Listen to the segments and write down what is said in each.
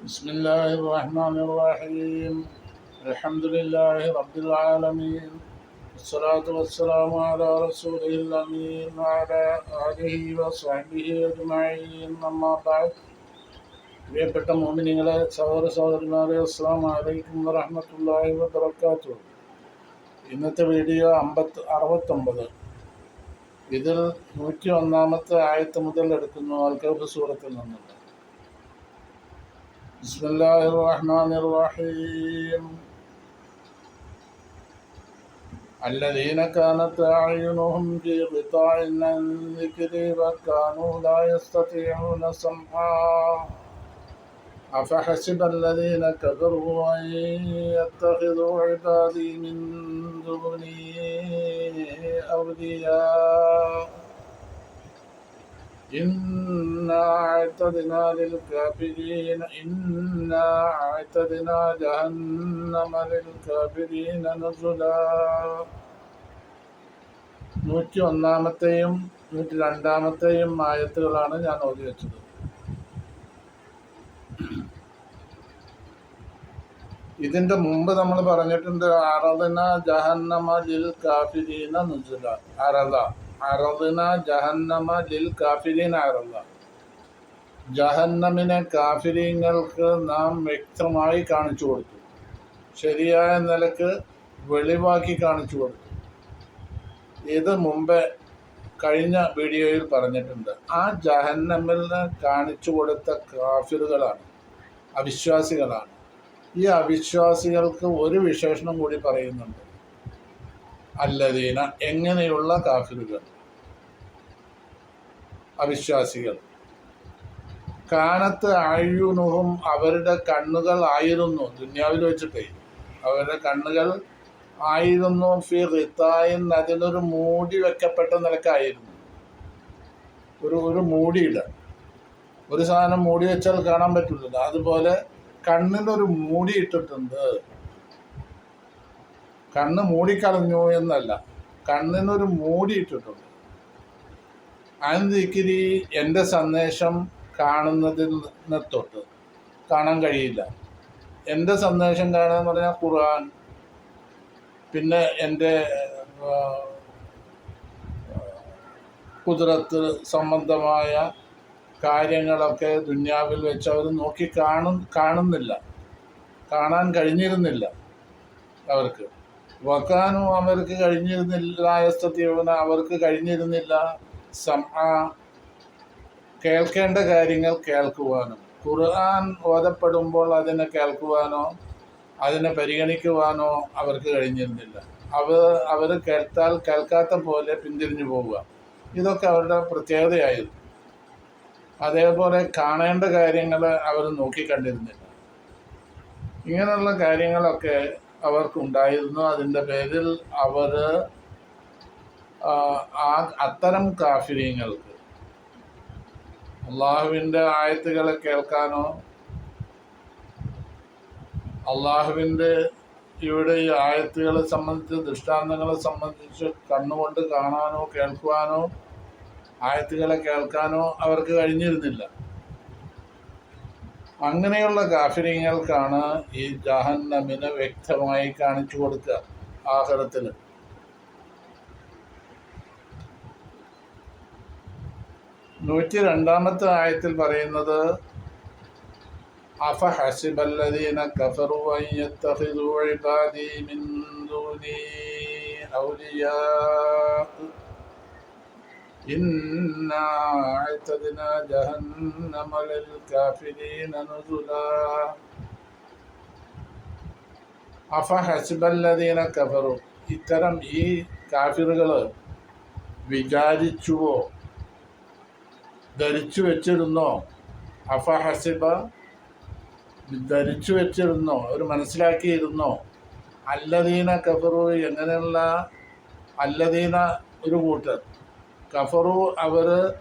بسم الله الرحمن الرحيم الحمد لله رب العالمين والصلاة والسلام على رسوله الأمين وعلى آله وصحبه أجمعين أما بعد പ്രിയപ്പെട്ട മോമിനിങ്ങളെ സഹോദര സഹോദരന്മാരെ അസ്സാം വലൈക്കും വറഹമത്തല്ലാഹി വബർക്കാത്തു ഇന്നത്തെ വീഡിയോ അമ്പത്ത് അറുപത്തൊമ്പത് ഇതിൽ നൂറ്റി ഒന്നാമത്തെ ആയത്ത് മുതൽ എടുക്കുന്നു അൽക്കഫ് സൂറത്തിൽ നിന്നുണ്ട് بسم الله الرحمن الرحيم. الذين كانت أعينهم في غطاء عن ذكري وكانوا لا يستطيعون سمعا. أفحسب الذين كفروا أن يتخذوا عبادي من دوني أولياء؟ إنا أعتدنا للكافرين إنا أعتدنا جهنم للكافرين نزلا നൂറ്റി ഒന്നാമത്തെയും നൂറ്റി രണ്ടാമത്തെയും ആയത്തുകളാണ് ഞാൻ ഓതി വെച്ചത് ഇതിന്റെ മുമ്പ് നമ്മൾ പറഞ്ഞിട്ടുണ്ട് അറദന ജഹന്നമ ലിൽ കാഫിരീന നുസുല അറദ അറദിന ജഹന്നമ ലിൽ കാഫിരീൻ അറദ ജഹന്നമിനെ കാഫിരീങ്ങൾക്ക് നാം വ്യക്തമായി കാണിച്ചു കൊടുത്തു. ശരിയായ നിലയ്ക്ക് വെളിവാക്കി കാണിച്ചു കൊടുത്തു. ഇത് മുമ്പേ കഴിഞ്ഞ വീഡിയോയിൽ പറഞ്ഞിട്ടുണ്ട്. ആ ജഹന്നമിൽ കാണിച്ചു കൊടുത്ത കാഫിറുകളാണ് അവിശ്വാസികളാണ്. ഈ അവിശ്വാസികൾക്ക് ഒരു വിശേഷണം കൂടി പറയുന്നുണ്ട്. അല്ലദീന എങ്ങനെയുള്ള കാഫിറുകൾ? അവിശ്വാസികൾ. കാനത്ത് അയ്യുനുഹും അവരുടെ കണ്ണുകൾ ആയിരുന്നു. ദുന്യാവിൽ വെച്ചിട്ടേ അവരുടെ കണ്ണുകൾ ആയിരുന്നു. ഫി റിത്തായെന്ന് അതിനൊരു മൂടി വെക്കപ്പെട്ട നിലക്കായിരുന്നു. ഒരു ഒരു മൂടിയില്ല. ഒരു സാധനം മൂടി വെച്ചാൽ കാണാൻ പറ്റില്ല. അതുപോലെ കണ്ണിനൊരു മൂടി ഇട്ടിട്ടുണ്ട്. കണ്ണ് മൂടിക്കളഞ്ഞു എന്നല്ല. കണ്ണിനൊരു മൂടിയിട്ടിട്ടുണ്ട്. അനന്തിക്കിരി എന്റെ സന്ദേശം കാണുന്നതിൽ തൊട്ട് കാണാൻ കഴിയില്ല. എന്റെ സന്ദേശം കാണുക എന്ന് പറഞ്ഞാൽ ഖുർആൻ പിന്നെ എന്റെ കുതിരത്ത് സംബന്ധമായ കാര്യങ്ങളൊക്കെ ദുന്യാവിൽ വെച്ച് അവർ നോക്കി കാണും കാണുന്നില്ല. കാണാൻ കഴിഞ്ഞിരുന്നില്ല അവർക്ക്. വക്കാനും അവർക്ക് കഴിഞ്ഞിരുന്നില്ല ആയസ്തീവന അവർക്ക് കഴിഞ്ഞിരുന്നില്ല. സം കേൾക്കേണ്ട കാര്യങ്ങൾ കേൾക്കുവാനും. ഖുർആൻ ഓതപ്പെടുമ്പോൾ അതിനെ കേൾക്കുവാനോ അതിനെ പരിഗണിക്കുവാനോ അവർക്ക് കഴിഞ്ഞിരുന്നില്ല. അവർ അവർ കേട്ടാൽ കേൾക്കാത്ത പോലെ പിന്തിരിഞ്ഞു പോവുക. ഇതൊക്കെ അവരുടെ പ്രത്യേകതയായിരുന്നു. അതേപോലെ കാണേണ്ട കാര്യങ്ങൾ അവർ നോക്കിക്കണ്ടിരുന്നില്ല. ഇങ്ങനെയുള്ള കാര്യങ്ങളൊക്കെ അവർക്കുണ്ടായിരുന്നു. അതിന്റെ പേരിൽ അവർ ആ അത്തരം കാഫിര്യങ്ങൾക്ക് അള്ളാഹുവിന്റെ ആയത്തുകളെ കേൾക്കാനോ അള്ളാഹുവിന്റെ ഇവിടെ ഈ ആയത്തുകളെ സംബന്ധിച്ച് ദൃഷ്ടാന്തങ്ങളെ സംബന്ധിച്ച് കണ്ണുകൊണ്ട് കാണാനോ കേൾക്കുവാനോ ആയത്തുകളെ കേൾക്കാനോ അവർക്ക് കഴിഞ്ഞിരുന്നില്ല. അങ്ങനെയുള്ള കാഫര്യങ്ങൾക്കാണ് ഈ ജഹന്നമിനെ വ്യക്തമായി കാണിച്ചു കൊടുക്കുക ആഹാരത്തിൽ നൂറ്റി രണ്ടാമത്തെ ആയത്തിൽ പറയുന്നത് അഫ ഹസിബല്ലദീന കഫറു അയ്യത്തഹിദു ഇബാദി മിൻ ദൂനി ഔലിയാ. ഇന്ന إنا أعتدنا جهنم للكافرين نزلا أفحسب الذين كفروا ഇത്തരം ഈ കാഫിറുകൾ വിചാരിച്ചുവോ ധരിച്ചു വെച്ചിരുന്നോ അഫഹസിബ ധരിച്ചു വെച്ചിരുന്നോ അവർ മനസ്സിലാക്കിയിരുന്നോ അല്ലദീന കഫറു എങ്ങനെയുള്ള അല്ലദീന ഒരു കൂട്ടർ കഫറു അവർ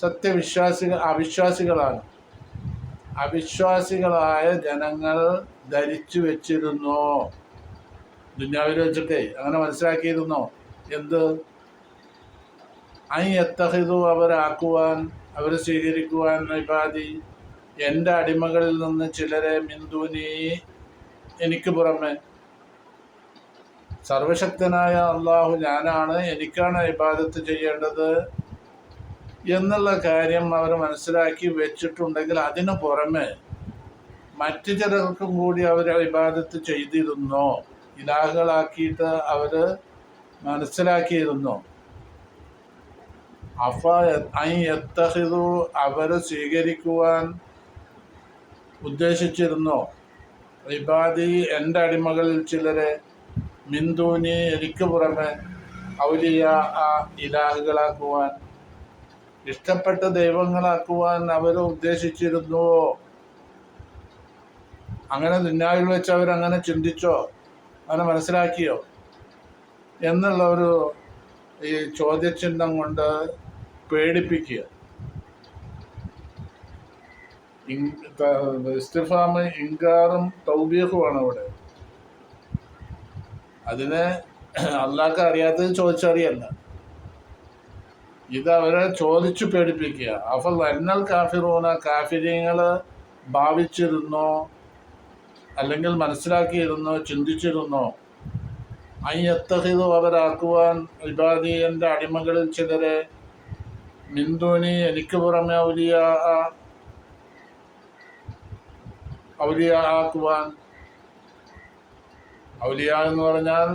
സത്യവിശ്വാസികൾ അവിശ്വാസികളാണ്. അവിശ്വാസികളായ ജനങ്ങൾ ധരിച്ചു വെച്ചിരുന്നോ. ദുന്യാവിൽ വെച്ചിട്ടേ അങ്ങനെ മനസ്സിലാക്കിയിരുന്നോ? എന്ത്? ഐ എത്തഹിതു അവരാക്കുവാൻ അവർ സ്വീകരിക്കുവാൻ ഇബാദി. എന്റെ അടിമകളിൽ നിന്ന് ചിലരെ മിന്ദൂനി എനിക്ക് പുറമെ. സർവശക്തനായ അള്ളാഹു ഞാനാണ് എനിക്കാണ് ഇബാദത്ത് ചെയ്യേണ്ടത് എന്നുള്ള കാര്യം അവർ മനസ്സിലാക്കി വെച്ചിട്ടുണ്ടെങ്കിൽ അതിനു പുറമെ മറ്റു ചിലർക്കും കൂടി അവർ ഇബാദത്ത് ചെയ്തിരുന്നോ? ഇലാഹുകളാക്കിയിട്ട് അവർ മനസ്സിലാക്കിയിരുന്നോ? അഫ ഐ എത്തഹിതു അവർ സ്വീകരിക്കുവാൻ ഉദ്ദേശിച്ചിരുന്നോ? ഇബാദി എന്റെ അടിമകളിൽ ചിലരെ മിന്ദൂനി എനിക്ക് പുറമെ ഔലിയ ആ ഇലാഹുകളാക്കുവാൻ ഇഷ്ടപ്പെട്ട ദൈവങ്ങളാക്കുവാൻ അവർ ഉദ്ദേശിച്ചിരുന്നുവോ? അങ്ങനെ ദുന്യാവിൽ വെച്ച് അവരങ്ങനെ ചിന്തിച്ചോ? അങ്ങനെ മനസ്സിലാക്കിയോ? എന്നുള്ള ഒരു ഈ ചോദ്യചിഹ്നം കൊണ്ട് പേടിപ്പിക്കുക. ഇസ്തിഫാമ് ഇങ്കാറും തൗബീഖുമാണ് അവിടെ. അതിനെ അള്ളാഹ്ക്ക് അറിയാത്തത് ചോദിച്ചറിയല്ല. ഇത് അവരെ ചോദിച്ചു പേടിപ്പിക്കുക. അപ്പോൾ എന്നൽ കാഫിറൂന കാഫിര്യങ്ങൾ ഭാവിച്ചിരുന്നോ അല്ലെങ്കിൽ മനസ്സിലാക്കിയിരുന്നോ ചിന്തിച്ചിരുന്നോ? അയ്യത്തഹിതു അവരാക്കുവാൻ ഇബാദിയന്റെ അടിമകളിൽ ചിലരെ മിന്ദൂനി എനിക്ക് പുറമെ ഔലിയ ഔലിയ ആക്കുവാൻ ഔലിയ എന്ന് പറഞ്ഞാൽ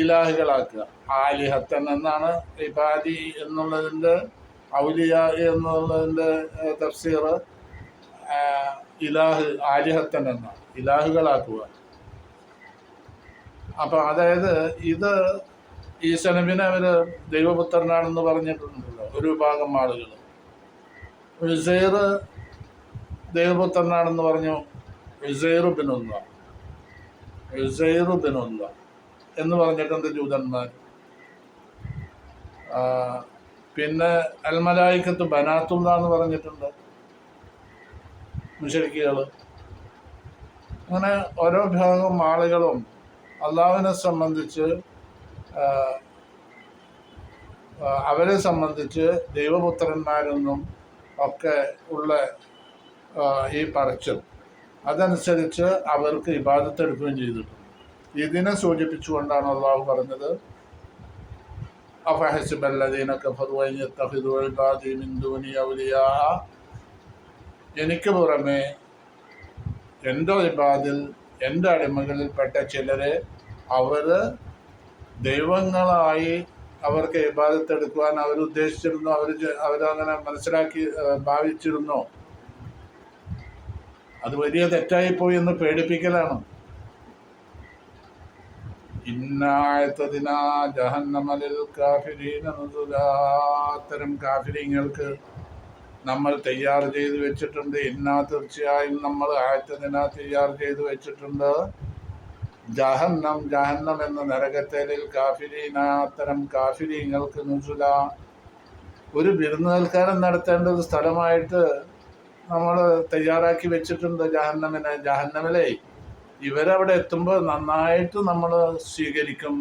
ഇലാഹുകളാക്കുക. ആലിഹത്തൻ എന്നാണ് ഇബാദി എന്നുള്ളതിന്റെ ഔലിയ എന്നുള്ളതിന്റെ തഫ്സീർ ഇലാഹ് ആലിഹത്തൻ എന്നാണ് ഇലാഹുകളാക്കുക. അപ്പം അതായത് ഇത് ഈശനബിനെ അവർ ദൈവപുത്രനാണെന്ന് പറഞ്ഞിട്ടുണ്ടല്ലോ. ഒരു വിഭാഗം ആളുകൾ ഉസൈർ ദൈവപുത്രനാണെന്ന് പറഞ്ഞു ബിനുള്ള ഉസൈറു ബിനുള്ള എന്ന് പറഞ്ഞിട്ടുണ്ട് ജൂതന്മാർ? പിന്നെ അൽമലായിക്കത്ത് ബനാത്തുള്ള എന്ന് പറഞ്ഞിട്ടുണ്ട് മുഷരിക്കുകൾ അങ്ങനെ ഓരോ വിഭാഗം ആളുകളും അള്ളാഹുവിനെ സംബന്ധിച്ച് അവരെ സംബന്ധിച്ച് ദൈവപുത്രന്മാരെന്നും ഒക്കെ ഉള്ള ഈ പറച്ചിൽ. അതനുസരിച്ച് അവർക്ക് ഇബാദത്ത് എടുക്കുകയും ചെയ്തിട്ടുണ്ട് ഇതിനെ സൂചിപ്പിച്ചുകൊണ്ടാണ് അള്ളാഹു പറഞ്ഞത് എനിക്ക് പുറമെ എന്റെ ഇബാദിൽ എന്റെ അടിമകളിൽപ്പെട്ട ചിലരെ അവർ ദൈവങ്ങളായി അവർക്ക് ഇബാദത്തെടുക്കുവാൻ അവർ ഉദ്ദേശിച്ചിരുന്നു അവർ അവരങ്ങനെ മനസ്സിലാക്കി ഭാവിച്ചിരുന്നോ. അത് വലിയ തെറ്റായിപ്പോയി എന്ന് പേടിപ്പിക്കലാണ്. ഇന്നായത്തതിനാ ജഹന്നമലിൽ കാഫിരീന അത്തരം കാഫിരിങ്ങൾക്ക് നമ്മൾ തയ്യാർ ചെയ്ത് വെച്ചിട്ടുണ്ട്. ഇന്നാ തീർച്ചയായും നമ്മൾ ആയത്തതിനാ തയ്യാർ ചെയ്ത് വെച്ചിട്ടുണ്ട്. ജഹന്നം ജഹന്നം എന്ന നരകത്തേലിൽ കാഫിരീന അത്തരം കാഫിരീങ്ങൾക്ക് നുസുല. ഒരു വിരുന്ന് സൽക്കാരം നടത്തേണ്ട ഒരു സ്ഥലമായിട്ട് നമ്മൾ തയ്യാറാക്കി വെച്ചിട്ടുണ്ട് ജഹന്നമിനെ. ജഹന്നമിലെ ഇവരവിടെ എത്തുമ്പോൾ നന്നായിട്ട് നമ്മൾ സ്വീകരിക്കും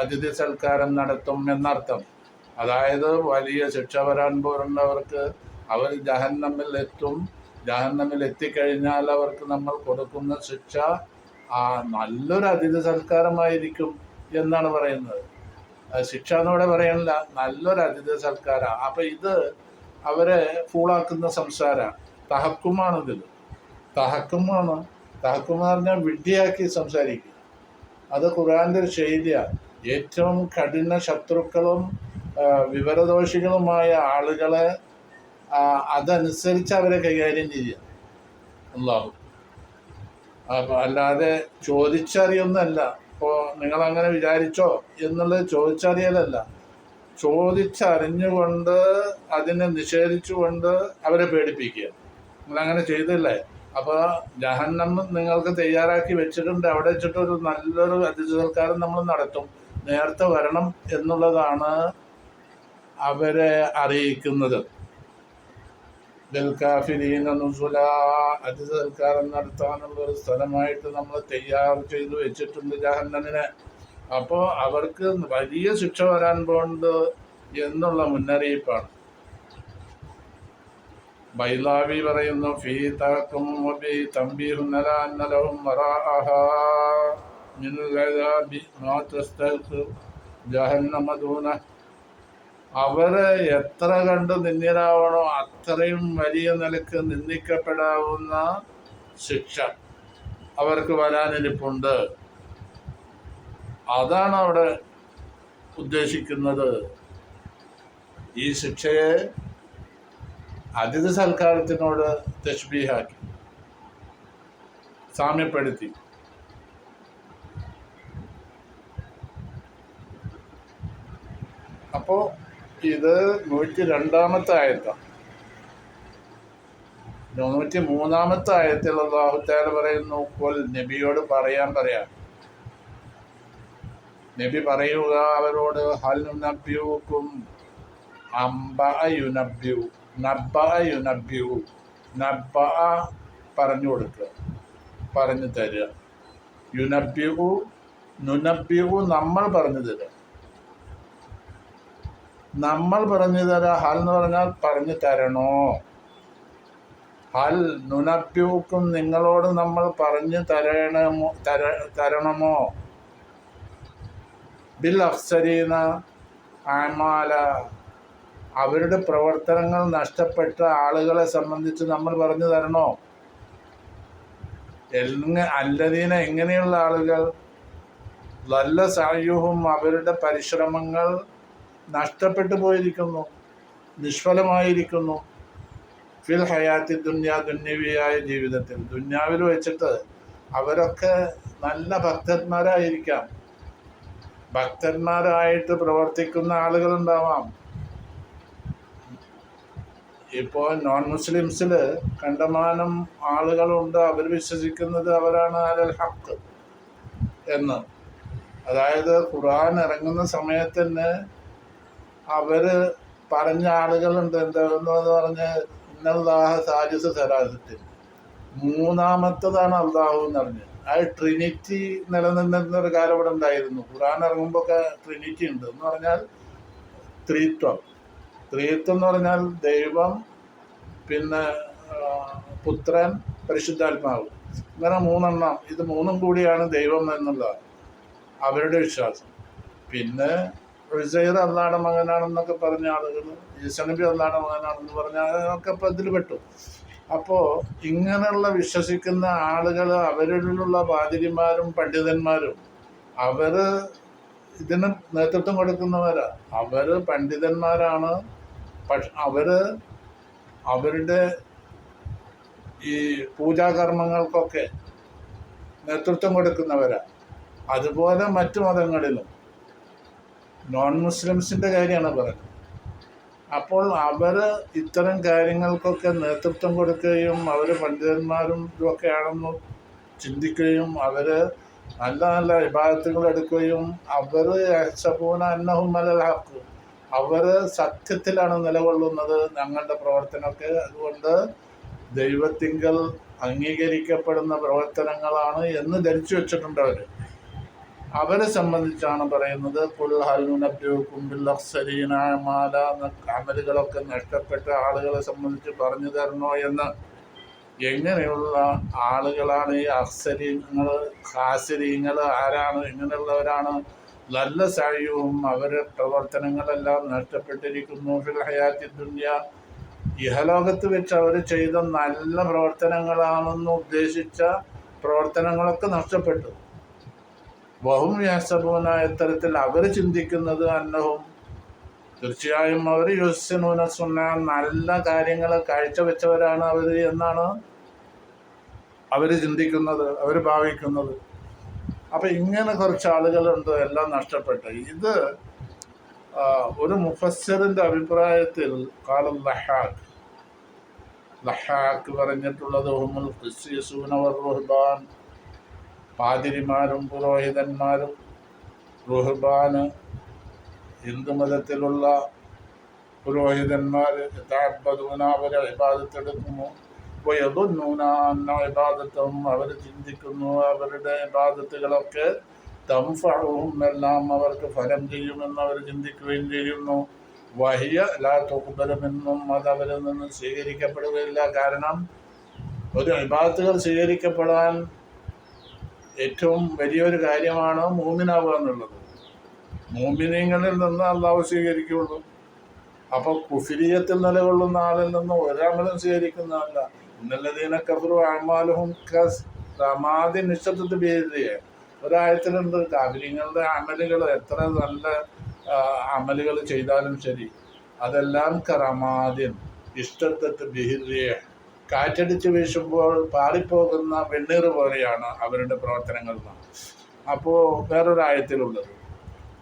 അതിഥി സൽക്കാരം നടത്തും എന്നർത്ഥം. അതായത് വലിയ ശിക്ഷ വരാൻ പോരുന്നവർക്ക് അവർ ജഹന്നമിൽ എത്തും. ജഹന്നമിൽ എത്തിക്കഴിഞ്ഞാൽ അവർക്ക് നമ്മൾ കൊടുക്കുന്ന ശിക്ഷ ആ നല്ലൊരു അതിഥി സൽക്കാരമായിരിക്കും എന്നാണ് പറയുന്നത്. ശിക്ഷ എന്നൂടെ പറയണില്ല നല്ലൊരു അതിഥി സൽക്കാരം. അപ്പം ഇത് അവരെ ഫൂളാക്കുന്ന സംസാരമാണ് തഹക്കുമാണ് ഇതിൽ തഹക്കുമാണ്. തഹക്കുമെന്ന് പറഞ്ഞാൽ വിഡ്ഢിയാക്കി സംസാരിക്കുക. അത് ഖുറാന്റെ ഒരു ശൈലിയാണ്. ഏറ്റവും കഠിന ശത്രുക്കളും വിവരദോഷികളുമായ ആളുകളെ അതനുസരിച്ച് അവരെ കൈകാര്യം ചെയ്യുക. അള്ളാഹു അല്ലാതെ ചോദിച്ചറിയൊന്നല്ല ഇപ്പോൾ നിങ്ങളങ്ങനെ വിചാരിച്ചോ എന്നുള്ളത് ചോദിച്ചറിയലല്ല. ചോദിച്ചറിഞ്ഞുകൊണ്ട് അതിനെ നിഷേധിച്ചുകൊണ്ട് അവരെ പേടിപ്പിക്കുക. നിങ്ങളങ്ങനെ ചെയ്തില്ലേ? അപ്പോൾ ജഹന്നം നിങ്ങൾക്ക് തയ്യാറാക്കി വെച്ചിട്ടുണ്ട്. അവിടെ വെച്ചിട്ട് ഒരു നല്ലൊരു അതിഥി സൽക്കാരം നമ്മൾ നടത്തും. നേരത്തെ വരണം എന്നുള്ളതാണ് അവരെ അറിയിക്കുന്നത്. നുസുല അതിഥി സൽക്കാരം നടത്താനുള്ള ഒരു സ്ഥലമായിട്ട് നമ്മൾ തയ്യാർ ചെയ്ത് വെച്ചിട്ടുണ്ട് ജഹന്നമിനെ. അപ്പോൾ അവർക്ക് വലിയ ശിക്ഷ വരാൻ പോകുന്നത് എന്നുള്ള മുന്നറിയിപ്പാണ്. വറാഅഹാ പറയുന്നു ജഹന്നമദൂന അവർ എത്ര കണ്ട് നിന്ദ്യരാവണോ അത്രയും വലിയ നിലയ്ക്ക് നിന്ദിക്കപ്പെടാവുന്ന ശിക്ഷ അവർക്ക് വരാനിരിപ്പുണ്ട്. അതാണ് അവിടെ ഉദ്ദേശിക്കുന്നത്. ഈ ശിക്ഷയെ അതിഥി സൽക്കാരത്തിനോട് തശ്ബീഹാക്കി സാമ്യപ്പെടുത്തി. അപ്പോൾ ഇത് നൂറ്റി രണ്ടാമത്തെ ആയത്താണ് നൂറ്റി മൂന്നാമത്തെ ആയത്തിൽ അള്ളാഹുത്താല പറയുന്നു കൊൽ നബിയോട് പറയാൻ പറയാം. നബി പറയുക അവരോട് ഹൽ നബ്യൂക്കും അമ്പ യുനബ്യു നബ്ബ യുനബ്യു നബ്ബ പറഞ്ഞു കൊടുക്കുക. പറഞ്ഞു തരിക. യുനബ്യു നുനബ്യു നമ്മൾ പറഞ്ഞു തരിക. നമ്മൾ പറഞ്ഞു തരാ ഹൽ എന്ന് പറഞ്ഞാൽ പറഞ്ഞു തരണോ? ഹൽ നുനബ്യൂക്കും നിങ്ങളോട് നമ്മൾ പറഞ്ഞു തരണമോ തര തരണമോ? ബിൽ അഫ്സരീന ആമാല അവരുടെ പ്രവർത്തനങ്ങൾ നഷ്ടപ്പെട്ട ആളുകളെ സംബന്ധിച്ച് നമ്മൾ പറഞ്ഞു തരണോ? എങ്ങ അല്ലതീന എങ്ങനെയുള്ള ആളുകൾ? നല്ല സായുഹും അവരുടെ പരിശ്രമങ്ങൾ നഷ്ടപ്പെട്ടു പോയിരിക്കുന്നു നിഷ്ഫലമായിരിക്കുന്നു. ഫിൽ ഹയാത്തി ദുന്യാ ദുന്യവിയായ ജീവിതത്തിൽ. ദുന്യാവിൽ വെച്ചിട്ട് അവരൊക്കെ നല്ല ഭക്തന്മാരായിരിക്കാം. ഭക്തന്മാരായിട്ട് പ്രവർത്തിക്കുന്ന ആളുകളുണ്ടാവാം. ഇപ്പോൾ നോൺ മുസ്ലിംസിൽ കണ്ടമാനം ആളുകളുണ്ട്. അവർ വിശ്വസിക്കുന്നത് അവരാണ് അലൽ ഹക്ക് എന്ന്. അതായത് ഖുർആൻ ഇറങ്ങുന്ന സമയത്ത് തന്നെ അവർ പറഞ്ഞ ആളുകളുണ്ട്. എന്താണെന്ന് പറഞ്ഞ് ഇന്നല്ലാഹ സാജിസ് സരാസത്തിൽ മൂന്നാമത്തതാണ് അള്ളാഹു എന്ന് പറഞ്ഞ്. ആ ട്രിനിറ്റി നിലനിന്നിരുന്ന ഒരു കാലം ഇവിടെ ഉണ്ടായിരുന്നു. ഖുറാൻ ഇറങ്ങുമ്പോഴൊക്കെ ട്രിനിറ്റി ഉണ്ട്. എന്ന് പറഞ്ഞാൽ ത്രീത്വം ത്രീത്വം എന്ന് പറഞ്ഞാൽ ദൈവം പിന്നെ പുത്രൻ പരിശുദ്ധാത്മാവ്. ഇങ്ങനെ മൂന്നെണ്ണം. ഇത് മൂന്നും കൂടിയാണ് ദൈവം എന്നുള്ളതാണ് അവരുടെ വിശ്വാസം. പിന്നെ ഉസൈർ അള്ളാടെ മകനാണെന്നൊക്കെ പറഞ്ഞ ആളുകൾ ഈശനബി അള്ളാടെ മകനാണെന്ന് പറഞ്ഞ അതൊക്കെ ഇപ്പം ഇതിൽ പെട്ടു. അപ്പോൾ ഇങ്ങനെയുള്ള വിശ്വസിക്കുന്ന ആളുകൾ അവരിലുള്ള പാതിരിമാരും പണ്ഡിതന്മാരും അവർ ഇതിന് നേതൃത്വം കൊടുക്കുന്നവരാ. അവർ പണ്ഡിതന്മാരാണ് പക്ഷെ അവർ അവരുടെ ഈ പൂജാകർമ്മങ്ങൾക്കൊക്കെ നേതൃത്വം കൊടുക്കുന്നവരാ. അതുപോലെ മറ്റു മതങ്ങളിലും. നോൺ മുസ്ലിംസിന്റെ കാര്യമാണ് പറയുന്നത്. അപ്പോൾ അവർ ഇത്തരം കാര്യങ്ങൾക്കൊക്കെ നേതൃത്വം കൊടുക്കുകയും അവർ പണ്ഡിതന്മാരും ഇതൊക്കെയാണെന്ന് ചിന്തിക്കുകയും അവർ നല്ല നല്ല വിഭാഗത്തുകൾ എടുക്കുകയും അവർ സപൂന അന്നഹും അലഹാക്ക് അവർ സത്യത്തിലാണ് നിലകൊള്ളുന്നത് ഞങ്ങളുടെ പ്രവർത്തനമൊക്കെ. അതുകൊണ്ട് ദൈവത്തിങ്കൽ അംഗീകരിക്കപ്പെടുന്ന പ്രവർത്തനങ്ങളാണ് എന്ന് ധരിച്ചു വെച്ചിട്ടുണ്ട് അവർ അവരെ സംബന്ധിച്ചാണ് പറയുന്നത് കുംബില്ലക്സരീനാമാല അമലുകളൊക്കെ നഷ്ടപ്പെട്ട ആളുകളെ സംബന്ധിച്ച് പറഞ്ഞു തരണോ എന്ന്. എങ്ങനെയുള്ള ആളുകളാണ് ഈ അക്സരീങ്ങൾ ഹാസരീങ്ങൾ ആരാണ് എങ്ങനെയുള്ളവരാണ് നല്ല സായുവും അവരുടെ പ്രവർത്തനങ്ങളെല്ലാം നഷ്ടപ്പെട്ടിരിക്കുന്നു. ഫിൽ ഹയാത്തി ദുന്യ. ഇഹലോകത്ത് വെച്ച് അവർ ചെയ്ത നല്ല പ്രവർത്തനങ്ങളാണെന്ന് ഉദ്ദേശിച്ച പ്രവർത്തനങ്ങളൊക്കെ നഷ്ടപ്പെട്ടു. ബഹും യാസബൂന ഇത്തരത്തിൽ അവർ ചിന്തിക്കുന്നത് അന്നഹും തീർച്ചയായും അവർ യുസ്സനൂന സുന്ന നല്ല കാര്യങ്ങൾ കാഴ്ചവെച്ചവരാണ് അവർ എന്നാണ് അവർ ചിന്തിക്കുന്നത് അവർ ഭാവിക്കുന്നത്. അപ്പം ഇങ്ങനെ കുറച്ച് ആളുകളുണ്ട് എല്ലാം നഷ്ടപ്പെട്ട. ഇത് ഒരു മുഫസ്സറിന്റെ അഭിപ്രായത്തിൽ കാലം ലഹാഖ്. ലഹാഖ് പറഞ്ഞിട്ടുള്ളത് ഹുമുൽ ഖിസ്സീസൂന റുഹ്ബാൻ. പാതിരിമാരും പുരോഹിതന്മാരും റുഹ്ബാന്. ഹിന്ദുമതത്തിലുള്ള പുരോഹിതന്മാർ യഥാബദൂന അവരെ വിവാദത്തെടുക്കുന്നു വിവാദത്തും അവർ ചിന്തിക്കുന്നു. അവരുടെ ഇബാദത്തുകളൊക്കെ തംഫവും എല്ലാം അവർക്ക് ഫലം ചെയ്യുമെന്ന് അവർ ചിന്തിക്കുകയും ചെയ്യുന്നു. വഹിയ ലാ തുക്കുബലമെന്നും അത് അവരിൽ നിന്ന് സ്വീകരിക്കപ്പെടുകയില്ല. കാരണം ഒരു വിഭാഗത്തുകൾ സ്വീകരിക്കപ്പെടാൻ ഏറ്റവും വലിയൊരു കാര്യമാണ് മൂമിനാവുക എന്നുള്ളത്. മൂമിനീങ്ങളിൽ നിന്ന് അള്ളാഹു സ്വീകരിക്കുകയുള്ളൂ. അപ്പോൾ കുഫിരിയത്തിൽ നിലകൊള്ളുന്ന ആളിൽ നിന്ന് ഒരമലും സ്വീകരിക്കുന്നതല്ല. ഇന്നല്ലതീന കഫറു അമാലുഹും സമാധി നിശ്ചബ്ദത്ത് പേരിയെ ഒരാഴത്തിലുണ്ട് കാബിലിങ്ങളുടെ അമലുകൾ എത്ര നല്ല അമലുകൾ ചെയ്താലും ശരി. അതെല്ലാം കറമാദ്യൻ ഇഷ്ടത്തത്ത് ബിഹിറിയ കാറ്റടിച്ച് വീശുമ്പോൾ പാറിപ്പോകുന്ന വെണ്ണീർ പോലെയാണ് അവരുടെ പ്രവർത്തനങ്ങൾ അപ്പോൾ വേറൊരായത്തിലുള്ളത്.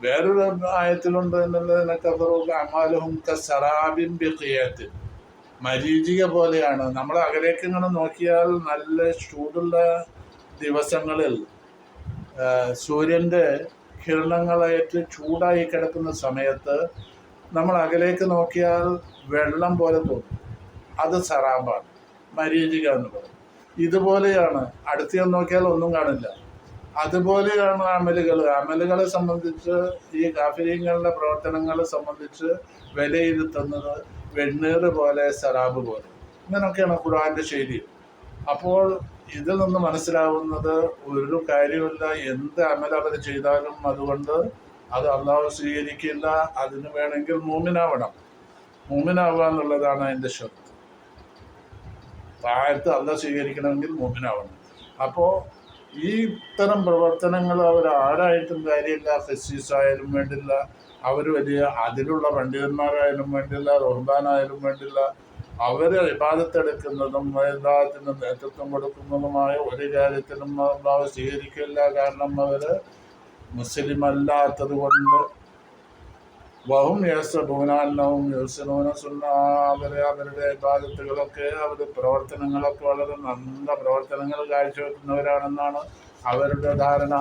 വേറൊരു ആയത്തിലുണ്ട് എന്നുള്ളതിനൊക്കെ അമാലുഹും സറാബിൻ ബിഖിയത്തിൽ മരീചിക പോലെയാണ്. നമ്മൾ അകലേക്ക് ഇങ്ങനെ നോക്കിയാൽ നല്ല ചൂടുള്ള ദിവസങ്ങളിൽ സൂര്യന്റെ കിരണങ്ങളായിട്ട് ചൂടായി കിടക്കുന്ന സമയത്ത് നമ്മൾ അകലേക്ക് നോക്കിയാൽ വെള്ളം പോലെ തോന്നും. അത് സറാമ്പാണ് മരീചിക എന്ന് പറയും. ഇതുപോലെയാണ് അടുത്ത് നോക്കിയാൽ ഒന്നും കാണില്ല. അതുപോലെയാണ് അമലുകൾ. അമലുകളെ സംബന്ധിച്ച് ഈ കാഫിര്യങ്ങളുടെ പ്രവർത്തനങ്ങളെ സംബന്ധിച്ച് വിലയിരുത്തുന്നത് വെണ്ണീർ പോലെ സറാബ് പോലെ. ഇങ്ങനെയൊക്കെയാണ് ഖുർആന്റെ ശൈലി. അപ്പോൾ ഇതിൽ നിന്ന് മനസ്സിലാവുന്നത് ഒരു കാര്യമില്ല എന്ത് അമലവർ ചെയ്താലും അതുകൊണ്ട് അത് അള്ളാഹു സ്വീകരിക്കില്ല. അതിന് വേണമെങ്കിൽ മൂമിനാവണം. മൂമിനാവുക എന്നുള്ളതാണ് അതിന്റെ ശബ്ദം താഴത്ത് അല്ല സ്വീകരിക്കണമെങ്കിൽ മൂമിനാവണം. അപ്പോൾ ഈ ഇത്തരം പ്രവർത്തനങ്ങൾ അവർ ആരായിട്ടും കാര്യമില്ല ഫെസ്റ്റീസ് ആയാലും വേണ്ടില്ല അവർ വലിയ അതിലുള്ള പണ്ഡിതന്മാരായാലും വേണ്ടില്ല റഹ്ബാനായാലും വേണ്ടില്ല അവർ വിവാദത്തെടുക്കുന്നതും വിവാദത്തിന് നേതൃത്വം കൊടുക്കുന്നതുമായ ഒരു കാര്യത്തിലും സ്വീകരിക്കില്ല. കാരണം അവർ മുസ്ലിം അല്ലാത്തത് കൊണ്ട് വഹും യേസബൂനാന്നവും യൂസനൂന സുന്ന അവരെ അവരുടെ ബാധ്യതകളൊക്കെ അവരുടെ പ്രവർത്തനങ്ങളൊക്കെ വളരെ നല്ല പ്രവർത്തനങ്ങൾ കാഴ്ചവെക്കുന്നവരാണെന്നാണ് അവരുടെ ധാരണ.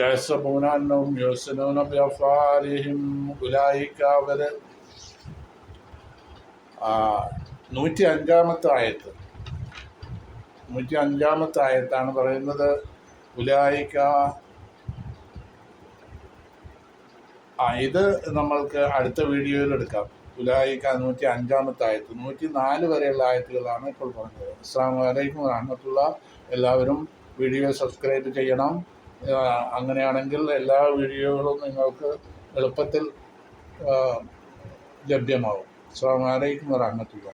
യേസബൂനാന്നവും യൂസനൂന ബിഅഫ്ആലിഹിം ഉലായിക്ക നൂറ്റി അഞ്ചാമത്തെ ആയത്ത്. നൂറ്റി അഞ്ചാമത്തെ ആയത്താണ് പറയുന്നത്. ഉലായിക്ക ആ ഇത് നമ്മൾക്ക് അടുത്ത വീഡിയോയിൽ എടുക്കാം. ഉലായിക്ക നൂറ്റി അഞ്ചാമത്തെ ആയത്ത് നൂറ്റി നാല് വരെയുള്ള ആയത്തുകളാണ് ഇപ്പോൾ പറഞ്ഞത്. അസ്സാം വലൈക്കും റഹ്മത്തുള്ള എല്ലാവരും വീഡിയോ സബ്സ്ക്രൈബ് ചെയ്യണം. അങ്ങനെയാണെങ്കിൽ എല്ലാ വീഡിയോകളും നിങ്ങൾക്ക് എളുപ്പത്തിൽ ലഭ്യമാവും. അസ്സാം വലൈക്കും വറഹമത്തുള്ള.